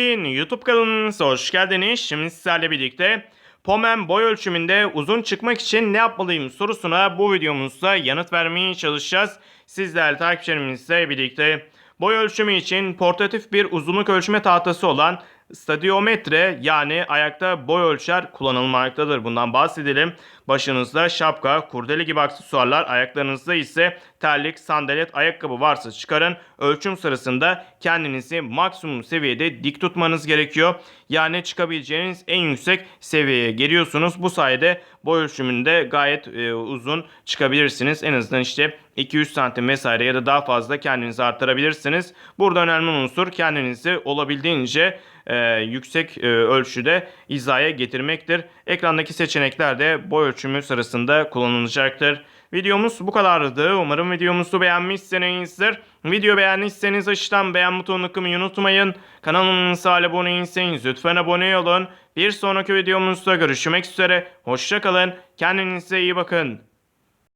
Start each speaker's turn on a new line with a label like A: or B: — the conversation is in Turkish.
A: YouTube kanalımıza hoş geldiniz. Şimdi sizlerle birlikte Pomen boy ölçümünde uzun çıkmak için ne yapmalıyım sorusuna bu videomuzda yanıt vermeye çalışacağız. Sizler takipçilerimizle birlikte boy ölçümü için portatif bir uzunluk ölçme tahtası olan stadiometre yani ayakta boy ölçer kullanılmaktadır. Bundan bahsedelim. Başınızda şapka, kurdele gibi aksesuarlar, ayaklarınızda ise terlik, sandalet, ayakkabı varsa çıkarın. Ölçüm sırasında kendinizi maksimum seviyede dik tutmanız gerekiyor. Yani çıkabileceğiniz en yüksek seviyeye geliyorsunuz. Bu sayede boy ölçümünde gayet e, uzun çıkabilirsiniz. En azından işte 200 santim vesaire ya da daha fazla kendinizi arttırabilirsiniz. Burada önemli unsur kendinizi olabildiğince e, yüksek e, ölçüde hizaya getirmektir. Ekrandaki seçenekler de boy ölçümü sırasında kullanılacaktır. Videomuz bu kadardı. Umarım videomuzu beğenmişsinizdir. Video beğendiyseniz aşağıdan beğen butonuna kılmayı unutmayın. Kanalımıza abone değilseniz lütfen abone olun. Bir sonraki videomuzda görüşmek üzere. Hoşçakalın. Kendinize iyi bakın.